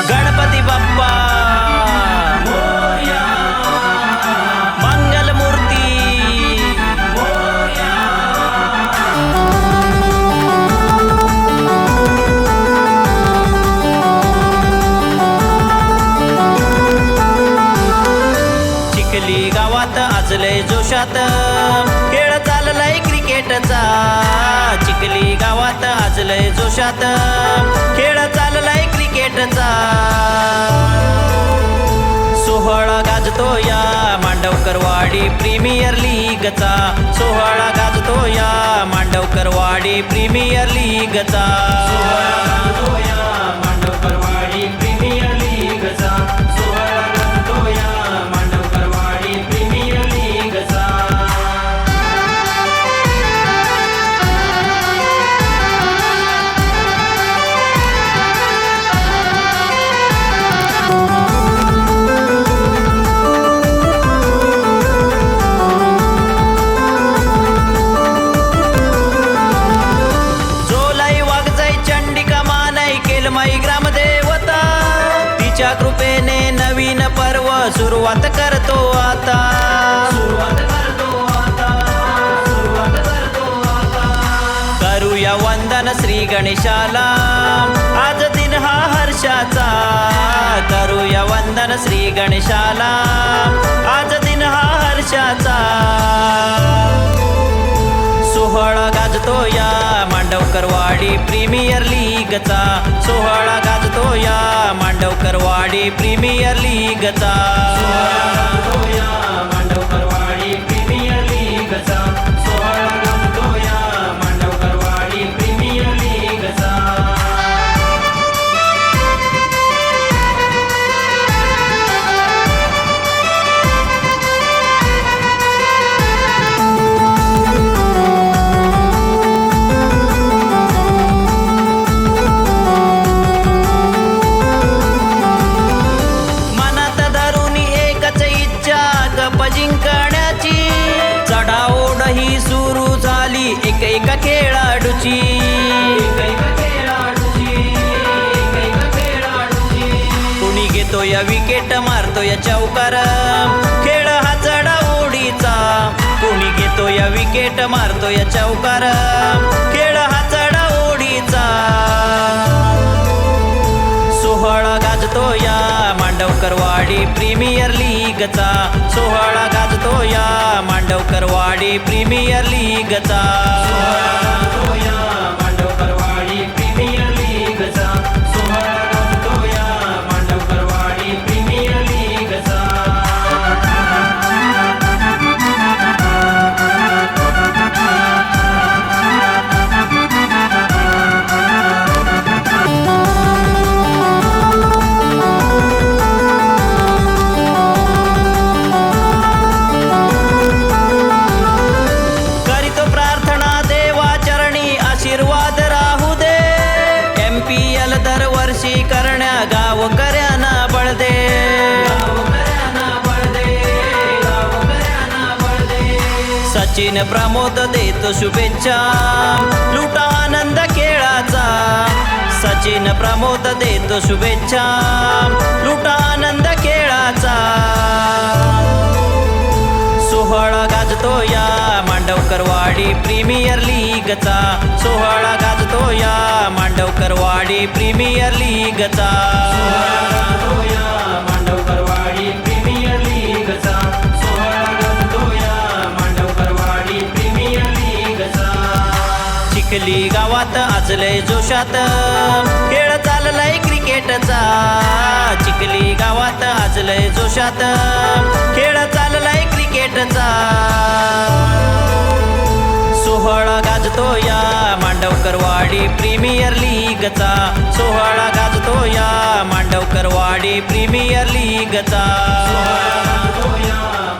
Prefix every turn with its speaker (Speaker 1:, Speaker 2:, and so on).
Speaker 1: गणपती बाप्पा. मंगलमूर्ती. चिखली गावात आजलय जोशात. खेळ चाललाय क्रिकेटचा. चिखली गावात आजलय जोशात. खेळ चाललाय क्रिकेटचा. सोहळा गाजतो या मांडवकरवाडी प्रीमियर लीगचा. सोहळा गाजतो या मांडवकरवाडी प्रीमियर लीगचा. सुरुवात करतो आता. करूया वंदन श्री गणेशाला. आज दिन हा हर्षाचा. करूया वंदन श्री गणेशाला. आज दिन हा हर्षाचा. सोहळा गाजतो या मांडवकरवाडी प्रीमियर लीगचा. सोहळा गाजतो या मांडवकरवाडी प्रीमियर लीगचा एक एक खेळाडूची कुणी घेतोय विकेट मारतोय चौकार. खेळ हा चढाओढीचा कुणी घेतोय विकेट मारतोय चौकार. खेळ प्रीमियर लीगचा सोहळा गाजतो या मांडवकरवाडी प्रीमियर लीगचा. सचिन प्रमोद देतो शुभेच्छा. लुटा आनंद खेळाचा सचिन प्रमोद देतो शुभेच्छा. लुटा आनंद खेळाचा सोहळा गाजतो या मांडवकरवाडी प्रीमियर लीगचा. सोहळा गाजतो या मांडवकरवाडी प्रीमियर लीगचा. चिखली गावात आजलय जोशात. खेळ चाललाय क्रिकेटचा. चिखली गावात आजलय जोशात. खेळ चाललाय क्रिकेटचा. सोहळा गाजतो या मांडवकरवाडी प्रीमियर लीगचा. सोहळा गाजतो या मांडवकरवाडी प्रीमियर लीगचा. सोहळा